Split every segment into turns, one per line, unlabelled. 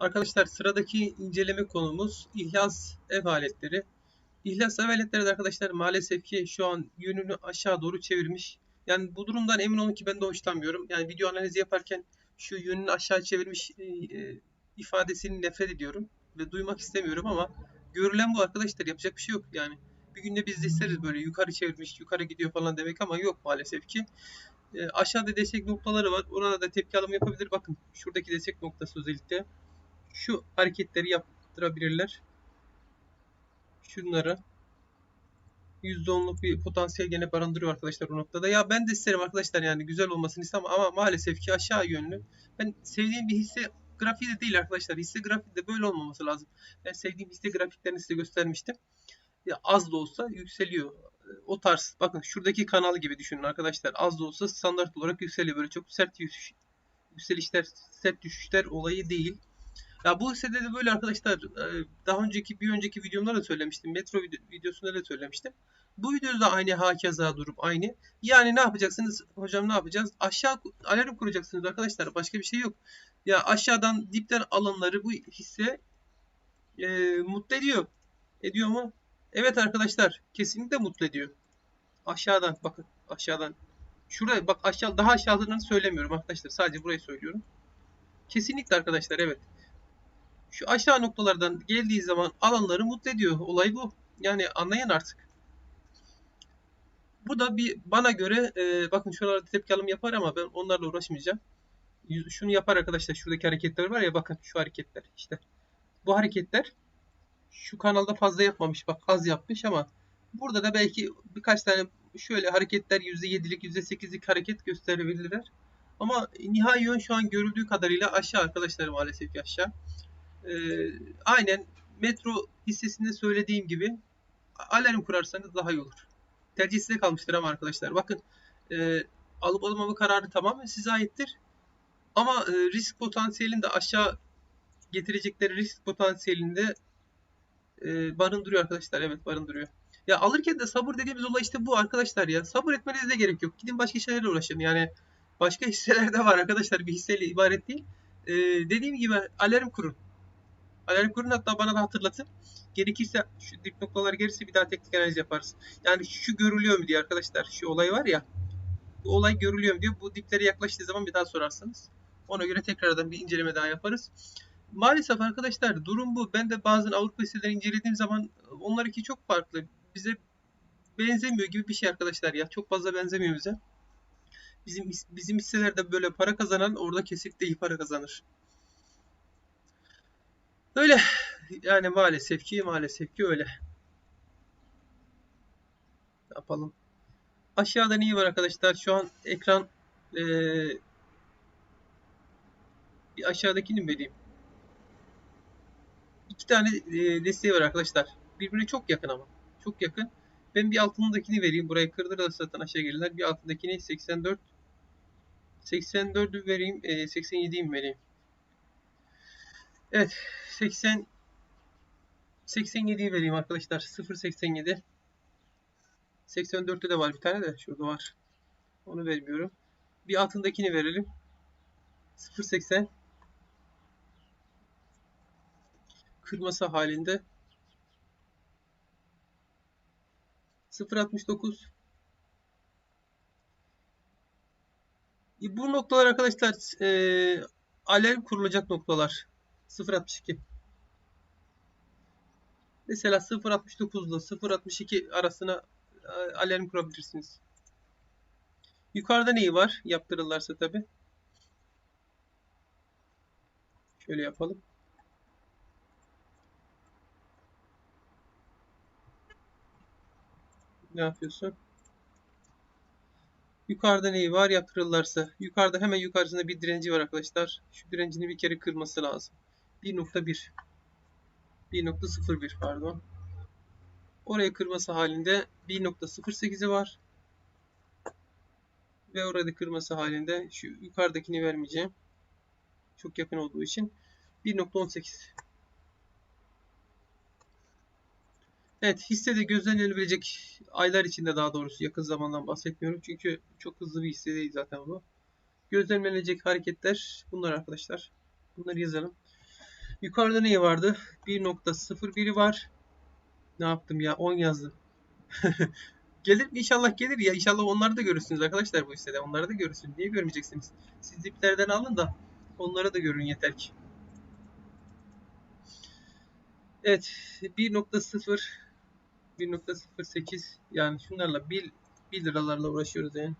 Arkadaşlar sıradaki inceleme konumuz İhlas ev aletleri. İhlas ev aletleri de arkadaşlar maalesef ki şu an yönünü aşağı doğru çevirmiş. Yani bu durumdan emin olun ki ben de hoşlanmıyorum. Yani video analizi yaparken şu yönünü aşağı çevirmiş e, e, ifadesini nefret ediyorum ve duymak istemiyorum ama görülen bu arkadaşlar yapacak bir şey yok yani. Bir günde biz de isteriz böyle yukarı çevirmiş, yukarı gidiyor falan demek ama yok maalesef ki. E, aşağıda destek noktaları var. Orada da tepki alımı yapabilir. Bakın şuradaki destek noktası özellikle şu hareketleri yaptırabilirler. Şunları %10'luk bir potansiyel gene barındırıyor arkadaşlar o noktada. Ya ben de isterim arkadaşlar yani güzel olmasını istemem ama maalesef ki aşağı yönlü. Ben sevdiğim bir hisse grafiği de değil arkadaşlar. Hisse grafiği de böyle olmaması lazım. Ben sevdiğim hisse grafiklerini size göstermiştim. Ya az da olsa yükseliyor. O tarz. Bakın şuradaki kanal gibi düşünün arkadaşlar. Az da olsa standart olarak yükseliyor. Böyle çok sert yükseliş, yükselişler, sert düşüşler olayı değil. Ya bu hissede de böyle arkadaşlar e, daha önceki bir önceki videomda da söylemiştim. Metro video, videosunda da söylemiştim. Bu videoda da aynı hakeza durum aynı. Yani ne yapacaksınız? Hocam ne yapacağız? Aşağı alarm kuracaksınız arkadaşlar. Başka bir şey yok. Ya aşağıdan dipten alanları bu hisse e, mutlu ediyor. Ediyor mu? Evet arkadaşlar. Kesinlikle mutlu ediyor. Aşağıdan bakın aşağıdan. Şuraya bak aşağı daha aşağılarını söylemiyorum arkadaşlar. Sadece burayı söylüyorum. Kesinlikle arkadaşlar evet. Şu aşağı noktalardan geldiği zaman alanları mutlu ediyor. Olay bu. Yani anlayın artık. Bu da bir bana göre e, bakın şuralarda tepki alım yapar ama ben onlarla uğraşmayacağım. Şunu yapar arkadaşlar. Şuradaki hareketler var ya bakın şu hareketler işte. Bu hareketler şu kanalda fazla yapmamış. Bak az yapmış ama burada da belki birkaç tane şöyle hareketler %7'lik %8'lik hareket gösterebilirler. Ama nihai yön şu an görüldüğü kadarıyla aşağı arkadaşlar maalesef ki aşağı. Ee, aynen metro hissesinde söylediğim gibi alarm kurarsanız daha iyi olur. Tercih size kalmıştır ama arkadaşlar. Bakın e, alıp almama kararı tamamen size aittir. Ama e, risk potansiyelini de aşağı getirecekleri risk potansiyelinde e, barındırıyor arkadaşlar. Evet barındırıyor. Ya alırken de sabır dediğimiz olay işte bu arkadaşlar ya. Sabır etmenize de gerek yok. Gidin başka şeylerle uğraşın. Yani başka hisseler de var arkadaşlar. Bir hisseyle ibaret değil. E, dediğim gibi alarm kurun. Alarm kurun hatta bana da hatırlatın. Gerekirse şu dip noktalar gelirse bir daha teknik analiz yaparız. Yani şu görülüyor mu diye arkadaşlar. Şu olay var ya. Bu olay görülüyor mu diye bu diplere yaklaştığı zaman bir daha sorarsınız. Ona göre tekrardan bir inceleme daha yaparız. Maalesef arkadaşlar durum bu. Ben de bazen Avrupa hisseleri incelediğim zaman onlarınki çok farklı. Bize benzemiyor gibi bir şey arkadaşlar ya. Çok fazla benzemiyor bize. Bizim bizim hisselerde böyle para kazanan orada kesinlikle iyi para kazanır. Öyle. Yani maalesef ki maalesef ki öyle. Yapalım? Aşağıda neyi var arkadaşlar? Şu an ekran eee bir aşağıdakini mi vereyim? İki tane eee, desteği var arkadaşlar. Birbirine çok yakın ama. Çok yakın. Ben bir altındakini vereyim. Burayı kırdırırsa zaten aşağı gelirler. Bir altındakini 84 84'ü vereyim. eee 87'yi mi vereyim? Evet. 80 87'yi vereyim arkadaşlar. 0.87 84'te de var bir tane de. Şurada var. Onu vermiyorum. Bir altındakini verelim. 0.80 kırması halinde 0.69 E, Bu noktalar arkadaşlar e, alarm kurulacak noktalar. 0.62 Mesela 0.69 ile 0.62 arasına e, alarm kurabilirsiniz. Yukarıda neyi var? Yaptırırlarsa tabi. Şöyle yapalım. Ne yapıyorsun? Yukarıda neyi var? Yaptırırlarsa. Yukarıda hemen yukarısında bir direnci var arkadaşlar. Şu direncini bir kere kırması lazım. 1.1 1.01 pardon. Orayı kırması halinde 1.08'i var. Ve orada kırması halinde şu yukarıdakini vermeyeceğim. Çok yakın olduğu için 1.18. Evet hissede gözlenilebilecek aylar içinde daha doğrusu yakın zamandan bahsetmiyorum. Çünkü çok hızlı bir hisse değil zaten bu. Gözlenmeyecek hareketler bunlar arkadaşlar. Bunları yazalım. Yukarıda ne vardı? 1.01'i var. Ne yaptım ya? 10 yazdım. gelir mi? İnşallah gelir ya. İnşallah onları da görürsünüz arkadaşlar bu hissede. Onları da görürsünüz. Niye görmeyeceksiniz? Siz diplerden alın da onları da görün yeter ki. Evet. 1.0 1.08 yani şunlarla 1, 1 liralarla uğraşıyoruz yani.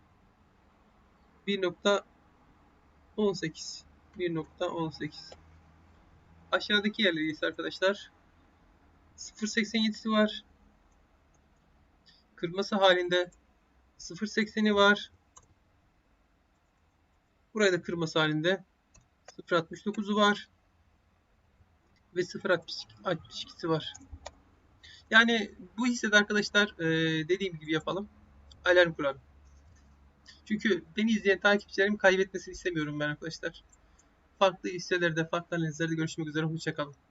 1.18 1.18 Aşağıdaki yerleri ise arkadaşlar 0.87'si var. Kırması halinde 0.80'i var. Buraya da kırması halinde 0.69'u var. Ve 0.62'si var. Yani bu hissede arkadaşlar e, dediğim gibi yapalım. Alarm kuralım. Çünkü beni izleyen takipçilerim kaybetmesini istemiyorum ben arkadaşlar. Farklı hisselerde, farklı analizlerde görüşmek üzere. Hoşçakalın.